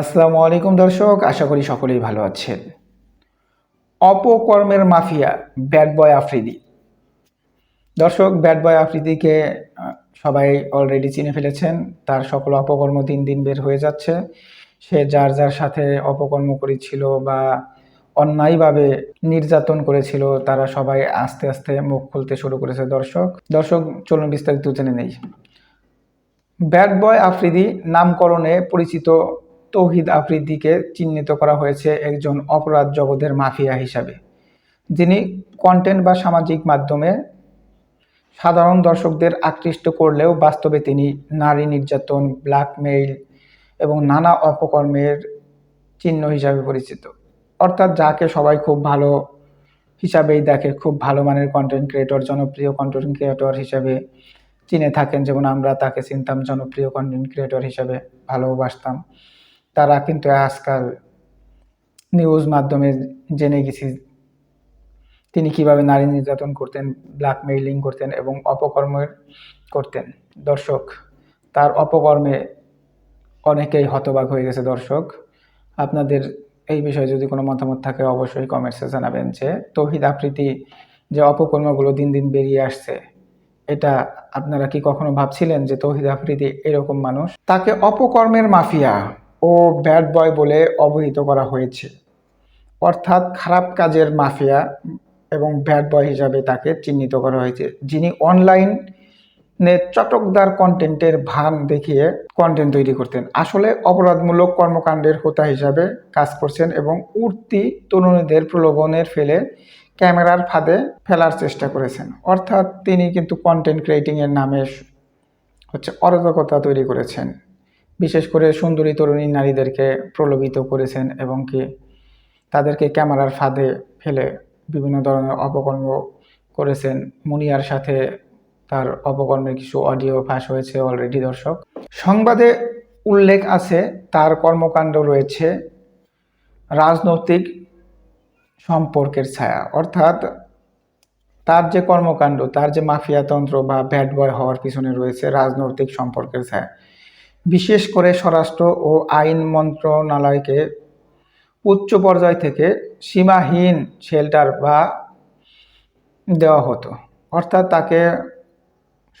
আসসালামু আলাইকুম দর্শক, আশা করি সকলেই ভালো আছেন। অপকর্মের মাফিয়া ব্যাড বয় আফ্রিদি। দর্শক ব্যাড বয় আফ্রিদিকে সবাই অলরেডি চিনে ফেলেছেন। তার সকল অপকর্ম দিন দিন বের হয়ে যাচ্ছে। সে যার যার সাথে অপকর্ম করেছিল বা অন্যায়ভাবে নির্যাতন করেছিল, তারা সবাই আস্তে আস্তে মুখ খুলতে শুরু করেছে দর্শক। দর্শক, চলুন বিস্তারিত জেনে নেই। ব্যাড বয় আফ্রিদি নামকরণে পরিচিত তৌহিদ আফ্রিদিকে চিহ্নিত করা হয়েছে একজন অপরাধ জগতের মাফিয়া হিসাবে, যিনি কন্টেন্ট বা সামাজিক মাধ্যমে সাধারণ দর্শকদের আকৃষ্ট করলেও বাস্তবে তিনি নারী নির্যাতন ব্ল্যাকমেইল এবং নানা অপকর্মের চিহ্ন হিসাবে পরিচিত। অর্থাৎ যাকে সবাই খুব ভালো হিসাবেই দেখে, খুব ভালো মানের কন্টেন্ট ক্রিয়েটর জনপ্রিয় কন্টেন্ট ক্রিয়েটর হিসাবে চিনে থাকেন। যেমন আমরা তাকে চিনতাম, জনপ্রিয় কন্টেন্ট ক্রিয়েটর হিসাবে ভালোবাসতাম তারা কিন্তু আজকাল নিউজ মাধ্যমে জেনে গেছি তিনি কীভাবে নারী নির্যাতন করতেন ব্ল্যাকমেইলিং করতেন এবং অপকর্মের করতেন। দর্শক, তার অপকর্মে অনেকেই হতবাক হয়ে গেছে। দর্শক, আপনাদের এই বিষয়ে যদি কোনো মতামত থাকে, অবশ্যই কমেন্টসে জানাবেন যে তৌহিদ আফ্রিদি যে অপকর্মগুলো দিন দিন বেরিয়ে আসছে, এটা আপনারা কি কখনো ভাবছিলেন যে তৌহিদ আফ্রিদি এরকম মানুষ? তাকে অপকর্মের মাফিয়া ও ব্যাড বয় বলে অবহিত করা হয়েছে। অর্থাৎ খারাপ কাজের মাফিয়া এবং ব্যাড বয় হিসাবে তাকে চিহ্নিত করা হয়েছে। যিনি অনলাইন চটকদার কন্টেন্টের ভান দেখিয়ে কন্টেন্ট তৈরি করতেন। আসলে অপরাধমূলক কর্মকাণ্ডের হোতা হিসাবে কাজ করছেন এবং উঠতি তরুণীদের প্রলোভনের ফেলে ক্যামেরার ফাঁদে ফেলার চেষ্টা করেছেন। অর্থাৎ তিনি কিন্তু কন্টেন্ট ক্রিয়েটিংয়ের নামে হচ্ছে অরাজকতা তৈরি করেছেন। বিশেষ করে সুন্দরী তরুণী নারীদেরকে প্রলোভিত করেছেন এবং কি তাদেরকে ক্যামেরার ফাঁদে ফেলে বিভিন্ন ধরনের অপকর্ম করেছেন। মুনিয়ার সাথে তার অপকর্মের কিছু অডিও ফাঁস হয়েছে অলরেডি, দর্শক। সংবাদে উল্লেখ আছে, তার কর্মকাণ্ড রয়েছে রাজনৈতিক সম্পর্কের ছায়া। অর্থাৎ তার যে কর্মকাণ্ড, তার যে মাফিয়াতন্ত্র বা ব্যাড বয় হওয়ার পিছনে রয়েছে রাজনৈতিক সম্পর্কের ছায়া। বিশেষ করে স্বরাষ্ট্র ও আইন মন্ত্রণালয়কে উচ্চ পর্যায় থেকে সীমাহীন শেল্টার বা দেওয়া হতো। অর্থাৎ তাকে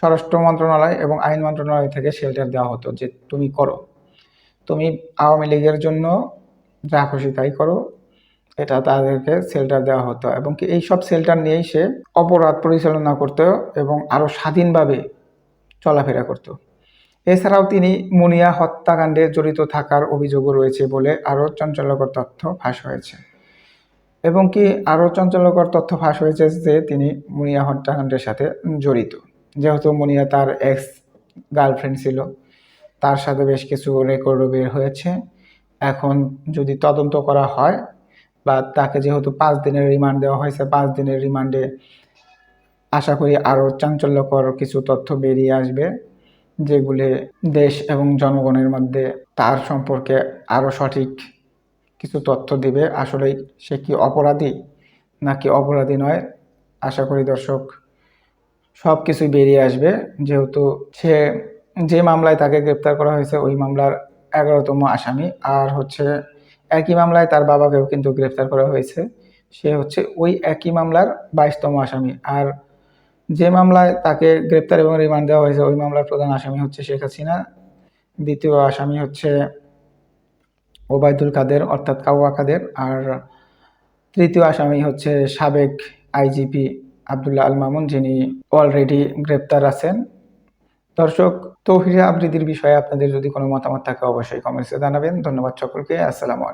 স্বরাষ্ট্র মন্ত্রণালয় এবং আইন মন্ত্রণালয় থেকে শেল্টার দেওয়া হতো যে তুমি করো। তুমি আওয়ামী লীগের জন্য যা খুশি তাই করো, এটা তাদেরকে শেল্টার দেওয়া হতো এবং কি এই সব শেল্টার নিয়েই সে অপরাধ পরিচালনা করতো এবং আরও স্বাধীনভাবে চলাফেরা করতো। এছাড়াও তিনি মুনিয়া হত্যাকাণ্ডে জড়িত থাকার অভিযোগও রয়েছে বলে আরও চঞ্চলকর তথ্য ফাঁস হয়েছে। এবং কি আরও চঞ্চলকর তথ্য ফাঁস হয়েছে যে তিনি মুনিয়া হত্যাকাণ্ডের সাথে জড়িত। যেহেতু মুনিয়া তার এক্স গার্লফ্রেন্ড ছিল, তার সাথে বেশ কিছু রেকর্ডও বের হয়েছে। এখন যদি তদন্ত করা হয় বা তাকে যেহেতু পাঁচ দিনের রিমান্ড দেওয়া হয়েছে, পাঁচ দিনের রিমান্ডে আশা করি আরও চাঞ্চল্যকর কিছু তথ্য বেরিয়ে আসবে। যেগুলি দেশ এবং জনগণের মধ্যে তার সম্পর্কে আরও সঠিক কিছু তথ্য দিবে, আসলেই সে কি অপরাধী নাকি অপরাধী নয়? আশা করি দর্শক সব কিছুই বেরিয়ে আসবে। যেহেতু সে যে মামলায় তাকে গ্রেপ্তার করা হয়েছে, ওই মামলার এগারোতম আসামি। আর হচ্ছে একই মামলায় তার বাবাকেও কিন্তু গ্রেপ্তার করা হয়েছে। সে হচ্ছে ওই একই মামলার বাইশতম আসামি। আর যে মামলায় তাকে গ্রেপ্তার এবং রিমান্ড দেওয়া হয়েছে, ওই মামলার প্রধান আসামি হচ্ছে শেখ হাসিনা, দ্বিতীয় আসামি হচ্ছে ওবায়দুল কাদের, অর্থাৎ কাউয়া কাদের, আর তৃতীয় আসামি হচ্ছে সাবেক আইজিপি আবদুল্লাহ আল মামুন, যিনি অলরেডি গ্রেপ্তার আছেন। দর্শক তৌহিরা আবৃদির বিষয়ে আপনাদের যদি কোনো মতামত থাকে, অবশ্যই কমেন্টসে জানাবেন। ধন্যবাদ সকলকে, আসসালামু